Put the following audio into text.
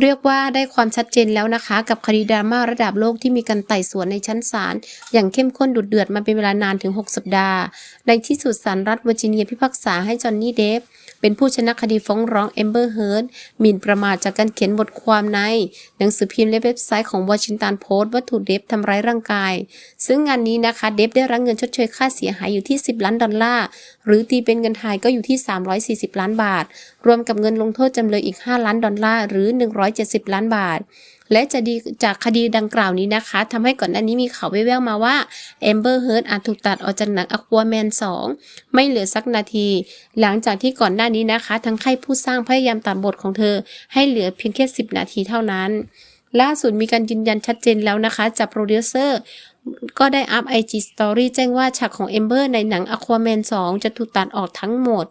เรียกว่าได้ความชัดเจนแล้วนะคะ กับคดีดราม่าระดับโลกที่มีการไต่สวนในชั้นศาลอย่างเข้มข้นดุเดือดมาเป็นเวลานานถึง 6 สัปดาห์ ในที่สุดศาลรัฐเวอร์จิเนียพิพากษาให้จอห์นนี่เดฟ เป็นผู้ชนะคดีฟ้องร้องเอมเบอร์เฮิร์ดหมิ่นประมาทจากการเขียนบทความใน หนังสือพิมพ์และเว็บไซต์ของวอชิงตันโพสต์ว่าถูกเดฟทำร้ายร่างกาย ซึ่งงานนี้นะคะเดฟได้รับเงินชดเชยค่าเสียหายอยู่ที่ 10 ล้านดอลลาร์ หรือตีเป็นเงินไทยก็อยู่ที่ 340 ล้านบาท รวมกับเงินลงโทษจำเลยอีก 5 ล้านดอลลาร์หรือ 170 ล้านบาทและจะดีจากคดีดังกล่าวนี้นะคะทำให้ก่อนหน้านี้มีข่าวแว่วๆมาว่าเอมเบอร์เฮิร์ d อาจถูกตัดออกจากหนัง Aquaman 2ไม่เหลือสักนาที หลังจากที่ก่อนหน้านี้นะคะ ทั้งค่ายผู้สร้างพยายามตัดบทของเธอ ให้เหลือเพียงแค่ 10 นาทีเท่านั้น ล่าสุดมีการยืนยันชัดเจนแล้วนะคะ จากโปรดิวเซอร์ก็ได้อัพ IG Story แจ้งว่าฉากของเอมเบอร์ในหนัง Aquaman 2 จะถูกตัดออกทั้งหมด